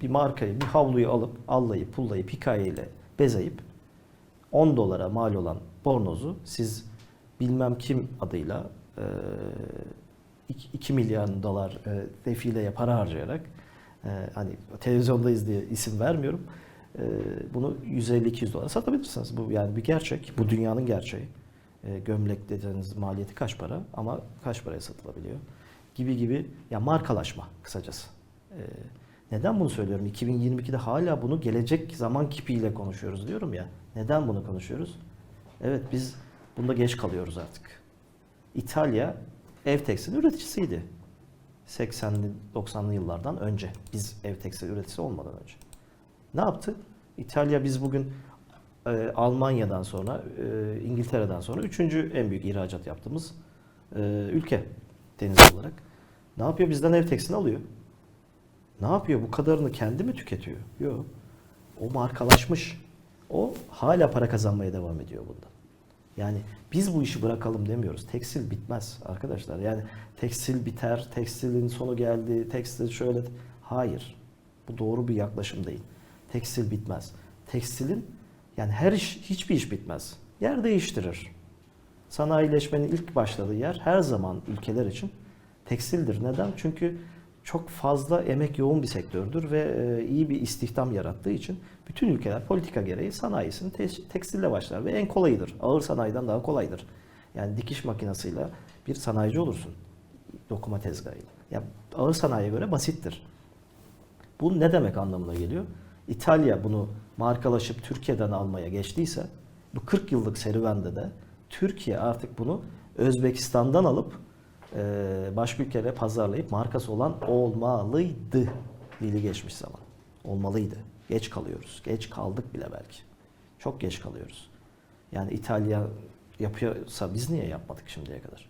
bir markayı, bir havluyu alıp allayıp pullayıp hikayeyle bezeyip 10 dolara mal olan bornozu siz bilmem kim adıyla e, 2 milyar dolar defileye para harcayarak hani televizyondayız diye isim vermiyorum. Bunu 150-200 dolara satabilirsiniz. Bu yani bir gerçek. Bu dünyanın gerçeği. Gömlek dediğiniz maliyeti kaç para ama kaç paraya satılabiliyor? Gibi gibi ya markalaşma kısacası. Neden bunu söylüyorum? 2022'de hala bunu gelecek zaman kipiyle konuşuyoruz diyorum ya. Neden bunu konuşuyoruz? Evet biz bunda geç kalıyoruz artık. İtalya ev tekstil üreticisiydi. 80'li 90'lı yıllardan önce. Biz ev tekstil üreticisi olmadan önce. Ne yaptı? İtalya biz bugün e, Almanya'dan sonra, e, İngiltere'den sonra üçüncü en büyük ihracat yaptığımız e, ülke deniz olarak. Ne yapıyor? Bizden ev tekstilini alıyor. Ne yapıyor? Bu kadarını kendi mi tüketiyor? Yok. O markalaşmış. O hala para kazanmaya devam ediyor bundan. Yani biz bu işi bırakalım demiyoruz. Tekstil bitmez arkadaşlar. Yani tekstil biter, tekstilin sonu geldi, tekstil şöyle. Hayır. Bu doğru bir yaklaşım değil. Tekstil bitmez. Tekstilin yani her iş, hiçbir iş bitmez. Yer değiştirir. Sanayileşmenin ilk başladığı yer her zaman ülkeler için tekstildir. Neden? Çünkü çok fazla emek yoğun bir sektördür ve e, iyi bir istihdam yarattığı için bütün ülkeler politika gereği sanayisini te- tekstille başlar ve en kolayıdır. Ağır sanayiden daha kolaydır. Yani dikiş makinesiyle bir sanayici olursun. Dokuma tezgahıyla. Ya ağır sanayiye göre basittir. Bu ne demek anlamına geliyor? İtalya bunu markalaşıp Türkiye'den almaya geçtiyse bu 40 yıllık serüvende de Türkiye artık bunu Özbekistan'dan alıp başka ülkelere pazarlayıp markası olan olmalıydı. Dili geçmiş zaman. Olmalıydı. Geç kalıyoruz. Geç kaldık bile belki. Çok geç kalıyoruz. Yani İtalya yapıyorsa biz niye yapmadık şimdiye kadar?